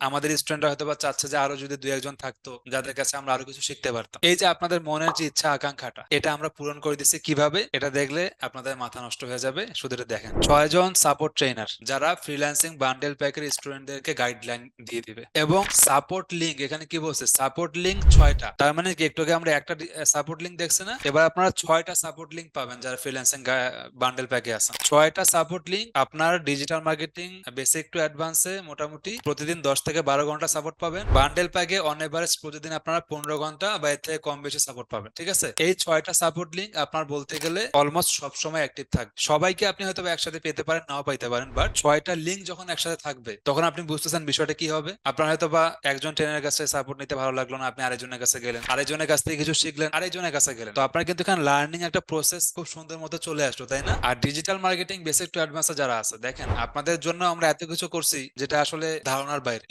আমাদের স্টুডেন্টরা হয়তো বা চাচ্ছে যে আরও যদি দুই একজন থাকতো, যাদের কাছে আমরা আরও কিছু শিখতে পারতাম। এই যে আপনাদের মনের যে ইচ্ছা আকাঙ্ক্ষাটা, এটা আমরা পূরণ করে দিচ্ছি কীভাবে? এটা দেখলে আপনাদের মাথা নষ্ট হয়ে যাবে, শুধু দেখেন। ছয়জন সাপোর্ট ট্রেনার যারা ফ্রিল্যান্সিং বান্ডেল প্যাকের স্টুডেন্টদেরকে গাইডলাইন দিয়ে দিবে। এবং সাপোর্ট লিঙ্ক এখানে কি বলছে? সাপোর্ট লিঙ্ক ছয়টা। তার মানে কি, একটু আমরা একটা সাপোর্ট লিঙ্ক দেখছি না? এবার আপনারা ছয়টা সাপোর্ট লিঙ্ক পাবেন যারা ফ্রিল্যান্সিং বান্ডেল প্যাকে আছেন ছয়টা সাপোর্ট লিঙ্ক আপনার ডিজিটাল মার্কেটিং বেসিক টু অ্যাডভান্সে মোটামুটি প্রতিদিন দশ থেকে বারো ঘণ্টা সাপোর্ট পাবেন। বান্ডেল প্যাকে অন এভারেজ প্রতিদিন আপনারা পনেরো ঘণ্টা বা এর থেকে কম বেশি সাপোর্ট পাবেন, ঠিক আছে? এই ছয়টা সাপোর্ট লিঙ্ক আপনার বলতে গেলে অলমোস্ট সবসময় অ্যাক্টিভ থাকবে। সবাইকে আপনি হয়তো একসাথে পেতে পারেন, নাও পাইতে পারেন বাট ছয়টা লিঙ্ক যখন একসাথে থাকবে, তখন আপনি বুঝতেছেন বিষয়টা কি হবে। আপনার হয়তো বা একজন ট্রেনের কাছে সাপোর্ট নিতে ভালো লাগল না, আপনি আরেকজনের কাছে গেলেন, আরেকজনের কাছ থেকে কিছু শিখলেন, আরেকজনের কাছে গেলেন। তো আপনার কিন্তু এখানে লার্নিং একটা প্রসেস খুব সুন্দর মতো চলে আসলো, তাই না? আর digital marketing basic to advance যারা আছে, দেখেন, আপনাদের জন্য আমরা এত কিছু করছি, যেটা আসলে ধারণার বাইরে।